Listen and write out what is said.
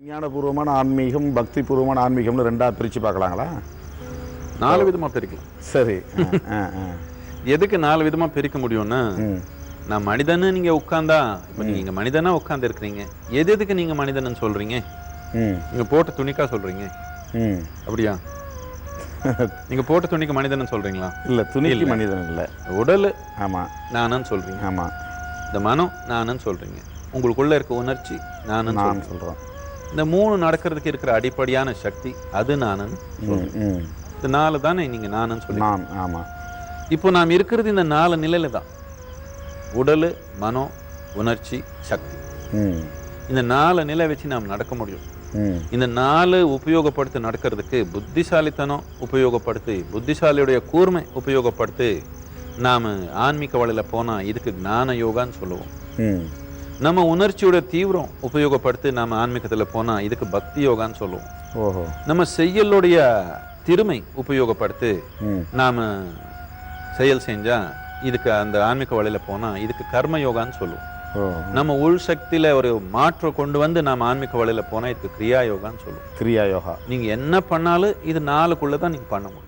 விஞ்ஞானபூர்வமான ஆன்மீகம் பக்தி பூர்வமான ஆன்மீகம்னு ரெண்டா பிரிச்சு பார்க்கலாங்களா? நாலு விதமா பிரிக்கலாம். சரி. எதுக்கு நாலு விதமா பிரிக்க முடியும்னா. நான் மனிதன்னு நீங்க உட்கார்ந்தா இப்ப நீங்க மனிதனா உட்கார்ந்து இருக்கிறீங்க எது எதுக்கு நீங்க மனிதன்னு சொல்றீங்க? ம். நீங்க போட்ட துணிக்கா சொல்றீங்க? ம். அப்படியா? நீங்க போட்ட துணிக்கு மனிதன்னு சொல்றீங்களா? இல்லை துணிக்கு மனிதன் இல்லை. உடல். ஆமாம் நானுன்னு சொல்றீங்க. ஆமாம் இந்த மனம் நானுன்னு சொல்றீங்க. உங்களுக்குள்ள இருக்க உணர்ச்சி நானுன்னு நான் சொல்கிறோம் இந்த மூணு நடக்கிறதுக்கு இருக்கிற அடிப்படையான சக்தி அது நானுன்னு ம் இந்த நாலு தானே நீங்க நானுன்னு சொல்லி ஆமாம் இப்போ நாம் இருக்கிறது இந்த நாலு நிலையில தான். உடல் மனம் உணர்ச்சி சக்தி. இந்த நாலு நிலை வச்சு நாம் நடக்க முடியும். இந்த நாலு உபயோகப்படுத்தி நடக்கிறதுக்கு புத்திசாலித்தனம் உபயோகப்படுத்தி புத்திசாலியுடைய கூர்மை உபயோகப்படுத்தி நாம் ஆன்மீக வழியில போனா இதுக்கு ஞான யோகான்னு சொல்லுவோம். நம்ம உணர்ச்சியோட தீவிரம் உபயோகப்படுத்தி நாம ஆன்மீகத்துல போனா இதுக்கு பக்தி யோகான்னு சொல்லுவோம். ஓஹோ. நம்ம செயலுடைய திறமை உபயோகப்படுத்தி நாம செயல் செஞ்சா இதுக்கு அந்த ஆன்மீக வழியில போனா இதுக்கு கர்ம யோகான்னு சொல்லுவோம். நம்ம உள் சக்தியில ஒரு மாற்றம் கொண்டு வந்து நாம ஆன்மீக வழியில போனா இதுக்கு கிரியா யோகான்னு சொல்லுவோம். கிரியா யோகா. நீங்க என்ன பண்ணாலும் இது நாளுக்குள்ள தான் நீங்க பண்ண முடியும்.